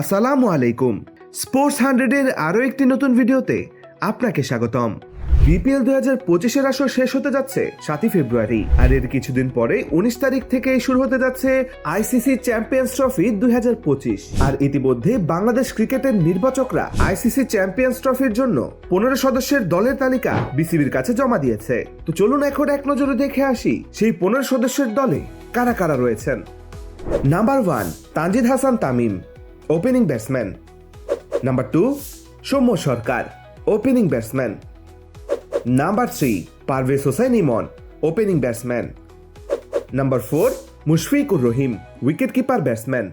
আসসালামু আলাইকুম স্পোর্টস হান্ড্রেডের আরও একটি নতুন ভিডিওতে আপনাকে স্বাগতম বিপিএল দুই হাজার পঁচিশের আসর শেষ হতে যাচ্ছে সাতই ফেব্রুয়ারি আর এর কিছুদিন পরে উনিশ তারিখ থেকে শুরু হতে যাচ্ছে আইসিসি চ্যাম্পিয়ন্স ট্রফি দুই হাজার পঁচিশ আর ইতিমধ্যে বাংলাদেশ ক্রিকেটের নির্বাচকরা আইসিসি চ্যাম্পিয়ন্স ট্রফির জন্য পনেরো সদস্যের দলের তালিকা বিসিবির কাছে জমা দিয়েছে তো চলুন এখন এক নজরে দেখে আসি সেই পনেরো সদস্যের দলে কারা কারা রয়েছেন number one Tanzid Hasan Tamim opening batsman number two Soumya Sarkar opening batsman number three Parvez Hossain Emon opening batsman number four Mushfiqur Rahim wicket keeper batsman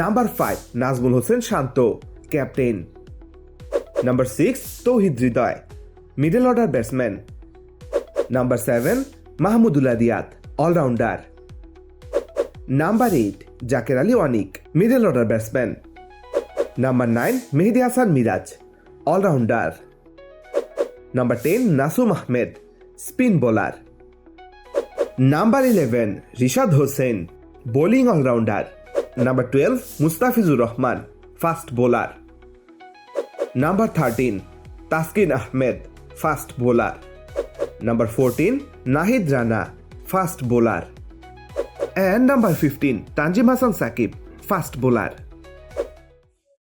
number five Najmul Hossain Shanto captain number six Towhid Hridoy middle order batsman number seven Mahmudullah Riyad allrounder number eight Jaker Ali Anik middle order batsman number nine Mehedi Hasan Miraz allrounder number ten Nasum Ahmed spin bowler number eleven Rishad Hossain bowling allrounder number twelve Mustafizur Rahman fast bowler number thirteen Taskin Ahmed fast bowler number fourteen Nahid Rana fast bowler And number 15, Tanjim Hasan Saqib, fast bowler.